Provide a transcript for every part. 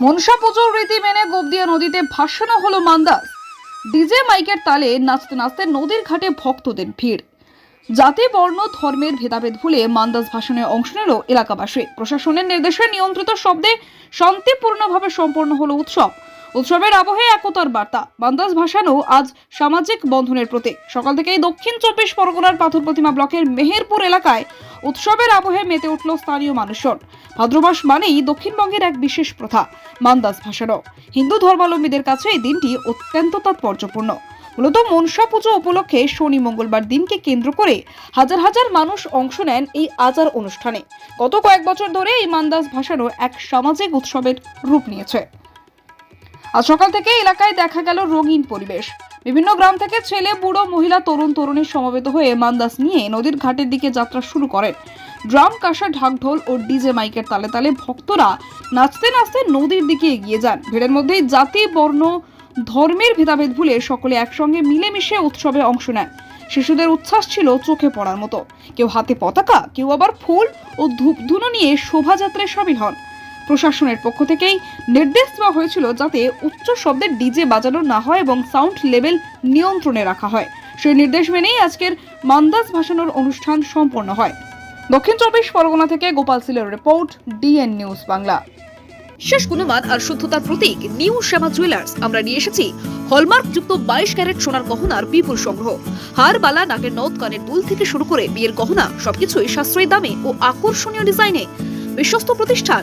মনসা পুজোর রীতি মেনে গোবদিয়া নদীতে ভাসানো হলো মান্দাস ডিজে মাইকের তালে নাচতে নাচতে নদীর ঘাটে ভক্তদের ভিড়। জাতি, বর্ণ, ধর্মের ভেদাভেদ ভুলে মান্দাস ভাষণে অংশ নিল এলাকাবাসী। প্রশাসনের নির্দেশে নিয়ন্ত্রিত শব্দে শান্তিপূর্ণভাবে সম্পন্ন হলো উৎসব। উৎসবের আবহে একতার বার্তা। মান্দাস ভাসানো আজ সামাজিক বন্ধনের প্রতীক। সকাল থেকেই দক্ষিণ চব্বিশ পরগনার পাথর প্রতিমা ব্লকের মেহেরপুর এলাকায় উৎসবের আবহে মেতে উঠল স্থানীয় মানুষজন। ভাদ্রমাস মানেই দক্ষিণবঙ্গের এক বিশেষ প্রথা মান্দাস ভাসানো। হিন্দু ধর্মাবলম্বীদের কাছে এই দিনটি অত্যন্ত তাৎপর্যপূর্ণ। মূলত মনসা পুজো উপলক্ষে শনি মঙ্গলবার দিনকে কেন্দ্র করে হাজার হাজার মানুষ অংশ নেন এই আচার অনুষ্ঠানে। গত কয়েক বছর ধরে এই মান্দাস ভাসানো এক সামাজিক উৎসবের রূপ নিয়েছে। আজ সকাল থেকে এলাকায় দেখা গেল রঙিন পরিবেশ। বিভিন্ন গ্রাম থেকে ছেলে, বুড়ো, মহিলা, তরুণ, তরুণী সমবেত হয়ে মান্দাস নিয়ে নদীর ঘাটের দিকে যাত্রা শুরু করেন। ড্রাম, কাঁসা, ঢাকঢোল ও ডিজে মাইকের তালে তালে ভক্তরা নাচতে নাচতে নদীর দিকে এগিয়ে যান। ভিড়ের মধ্যে জাতি, বর্ণ, ধর্মের ভেদাভেদ ভুলে সকলে একসঙ্গে মিলেমিশে উৎসবে অংশ নেন। শিশুদের উচ্ছ্বাস ছিল চোখে পড়ার মতো। কেউ হাতে পতাকা, কেউ আবার ফুল ও ধূপ ধুনো নিয়ে শোভাযাত্রায় সামিল হন। প্রশাসনের পক্ষ থেকেই নির্দেশ দেওয়া হয়েছিল যাতে উচ্চ শব্দে ডিজে বাজানো না হয় এবং সাউন্ড লেভেল নিয়ন্ত্রণে রাখা হয়। সেই নির্দেশ মেনেই আজকের মান্দাস ভাসানোর অনুষ্ঠান সম্পন্ন হয়। দক্ষিণ চব্বিশ পরগনা থেকে গোপাল সিলের রিপোর্ট, ডিএন নিউজ বাংলা। শেষ গুণমান আর শুদ্ধতার প্রতীক, নিউ শ্যামা জুয়েলার্স। আমরা নিয়ে এসেছি হলমার্ক যুক্ত বাইশ ক্যারেট সোনার গহনার বিপুল সংগ্রহ। হার, বালা, নাকের নথ কানের দুল থেকে শুরু করে বিয়ের গহনা, সবকিছুই সাশ্রয়ী দামে ও আকর্ষণীয় ডিজাইনে বিশ্বস্ত প্রতিষ্ঠান।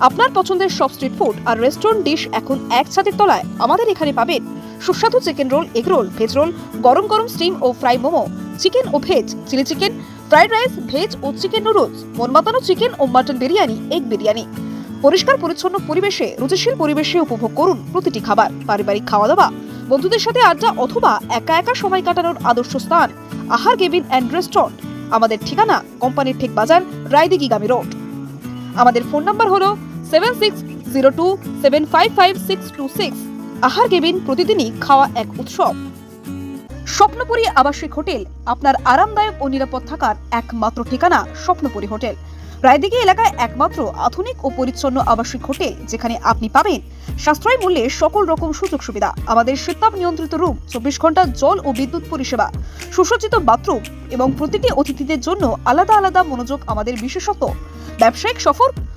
আপনার পছন্দের সব স্ট্রিট ফুড আর রেস্টুরেন্ট ডিশ এখন এক ছাদের তলায় আমাদের এখানে পাবেন সুস্বাদু chicken roll egg roll veg roll গরম গরম স্টিম ও ফ্রাই মোমো চিকেন ও veg chilli chicken fried rice veg ও চিকেন নুডলস মন মাতানো চিকেন ও মাটন বিরিয়ানি এগ বিরিয়ানি। পরিষ্কার, পরিচ্ছন্ন পরিবেশে, রুচিশীল পরিবেশে উপভোগ করুন প্রতিটি খাবার, পারিবারিক খাওয়া দাওয়া বন্ধুদের সাথে আড্ডা অথবা একা একা সময় কাটানোর আদর্শ স্থান, আহার, কেবিন অ্যান্ড রেস্টুরেন্ট আমাদের ঠিকানা, কোম্পানির ঠিক বাজার, রায়দিঘি গামী রোড। আমাদের ফোন নাম্বার হলো seven six zero two seven five five six two six আহার কেবিন প্রতিদিনই খাওয়া এক উৎসব। স্বপ্নপুরী আবাসিক হোটেল, আপনার আরামদায়ক ও নিরাপদ থাকার একমাত্র ঠিকানা স্বপ্নপুরী হোটেল। রায়দিঘি এলাকায় একমাত্র আধুনিক ও পরিচ্ছন্ন আবাসিক হোটেল যেখানে আপনি পাবেন সাশ্রয় মূল্যে সকল রকম সুযোগ সুবিধা। আমাদের শীতাপ নিয়ন্ত্রিত রুম, চব্বিশ ঘণ্টা জল ও বিদ্যুৎ পরিষেবা, সুসজ্জিত বাথরুম এবং প্রতিটি অতিথিদের জন্য আলাদা আলাদা মনোযোগ আমাদের বিশেষত ব্যবসায়িক সফর